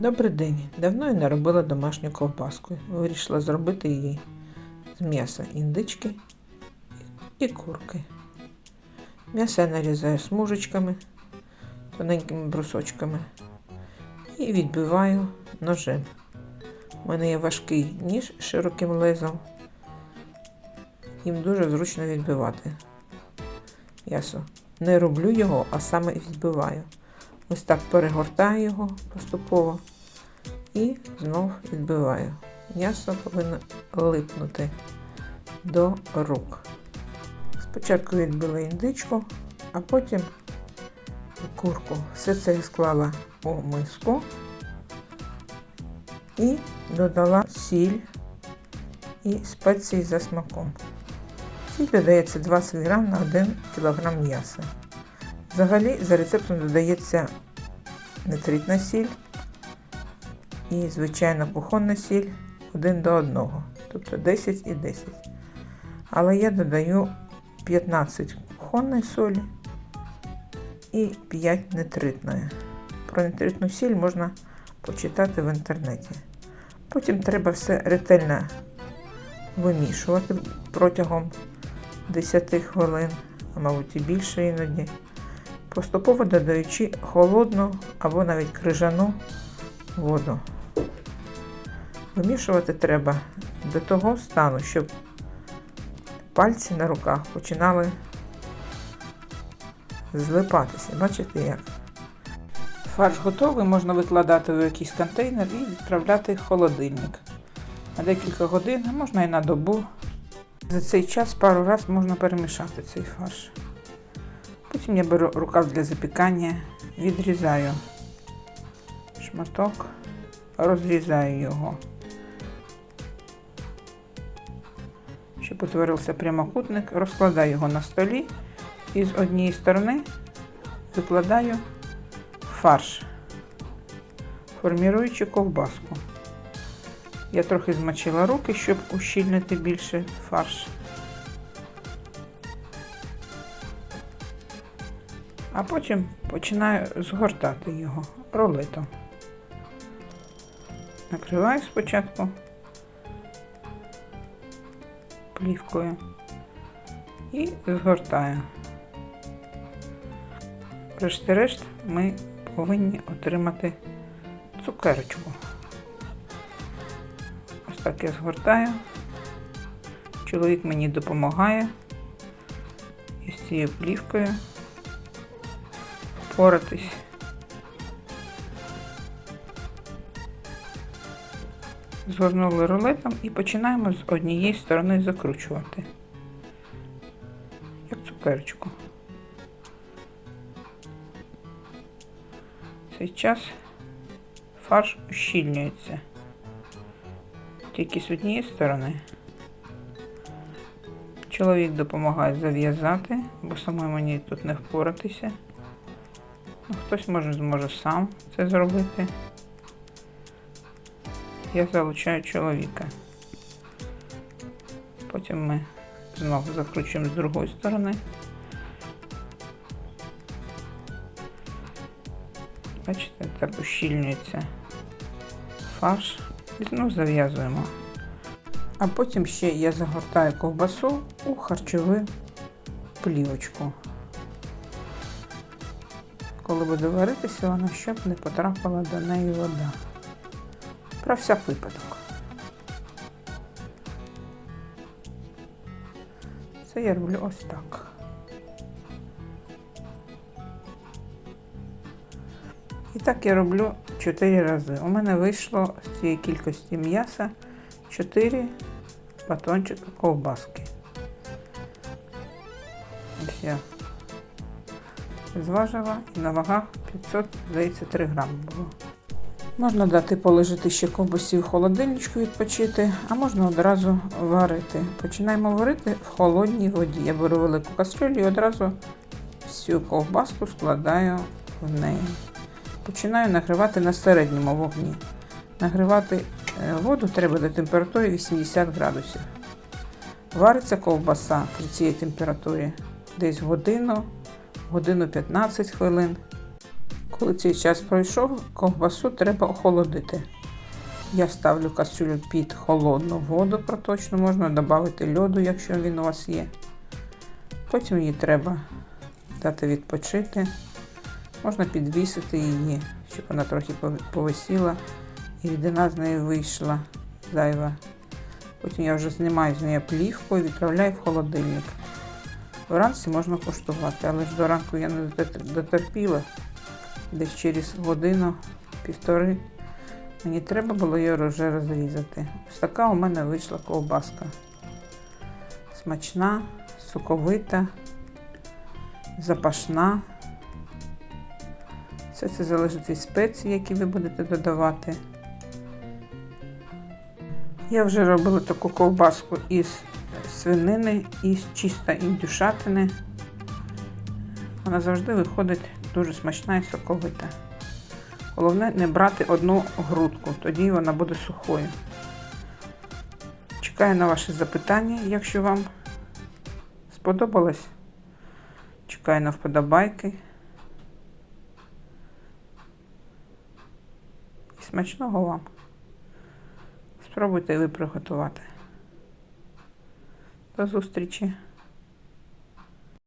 Добрий день. Давно я не робила домашню ковбаску. Вирішила зробити її з м'яса індички і курки. М'ясо я нарізаю смужечками, тоненькими брусочками і відбиваю ножем. У мене є важкий ніж з широким лезом. Їм дуже зручно відбивати м'ясо. Не роблю його, а саме відбиваю. Ось так перегортаю його поступово і знов відбиваю. М'ясо повинно липнути до рук. Спочатку відбила індичку, а потім курку. Все це склала у миску і додала сіль і спеції за смаком. Сіль додається 20 грам на 1 кг м'яса. Взагалі за рецептом додається нитритна сіль і звичайна кухонна сіль 1 до 1, тобто 10 і 10. Але я додаю 15 кухонної солі і 5 нитритної. Про нитритну сіль можна почитати в інтернеті. Потім треба все ретельно вимішувати протягом 10 хвилин, а мабуть і більше іноді поступово додаючи холодну або навіть крижану воду. Вимішувати треба до того стану, щоб пальці на руках починали злипатися. Бачите як? Фарш готовий, можна викладати в якийсь контейнер і відправляти в холодильник. На декілька годин, можна і на добу. За цей час пару разів можна перемішати цей фарш. Потім я беру рукав для запікання, відрізаю шматок, розрізаю його, щоб утворився прямокутник, розкладаю його на столі і з однієї сторони викладаю фарш, форміруючи ковбаску. Я трохи змочила руки, щоб ущільнити більше фарш. А потім починаю згортати його рулетом. Накриваю спочатку плівкою і згортаю. Врешті-решт ми повинні отримати цукерочку. Ось так я згортаю. Чоловік мені допомагає із цією плівкою впоратись. Згорнули рулетом і починаємо з однієї сторони закручувати, як цукерочку. В цей час фарш ущільнюється тільки з однієї сторони. Чоловік допомагає зав'язати, бо самой мені тут не впоратися. Хтось може зможе сам це зробити. Я залучаю чоловіка. Потім ми знову закручуємо з другої сторони. Бачите, так ущільнюється фарш і знову зав'язуємо. А потім ще я загортаю ковбасу у харчову плівочку коли буде варитися вона, щоб не потрапила до неї вода. Про всяк випадок. Це я роблю ось так. І так я роблю 4 рази. У мене вийшло з цієї кількості м'яса 4 батончика ковбаски. Ось я зважила на вагах 533 грами було. Можна дати полежати ще ковбасі в холодильничку відпочити, а можна одразу варити. Починаємо варити в холодній воді. Я беру велику кастрюлю і одразу всю ковбаску складаю в неї. Починаю нагрівати на середньому вогні. Нагрівати е, воду треба до температури 80 градусів. Вариться ковбаса при цій температурі десь годину годину 15 хвилин. Коли цей час пройшов, ковбасу треба охолодити. Я ставлю кастрюлю під холодну воду проточну, можна додати льоду, якщо він у вас є. Потім її треба дати відпочити. Можна підвісити її, щоб вона трохи повисіла і рідина з неї вийшла зайва. Потім я вже знімаю з неї плівку і відправляю в холодильник. Вранці можна куштувати, але ж до ранку я не дотерпіла. Десь через годину, півтори. Мені треба було її вже розрізати. Ось така у мене вийшла ковбаска. Смачна, соковита, запашна. Все це залежить від спецій, які ви будете додавати. Я вже робила таку ковбаску із свинини, із чисто індюшатини. Вона завжди виходить дуже смачна і соковита. Головне не брати одну грудку, тоді вона буде сухою. Чекаю на ваші запитання, якщо вам сподобалось. Чекаю на вподобайки. І смачного вам. Спробуйте ви приготувати. Зустрічі!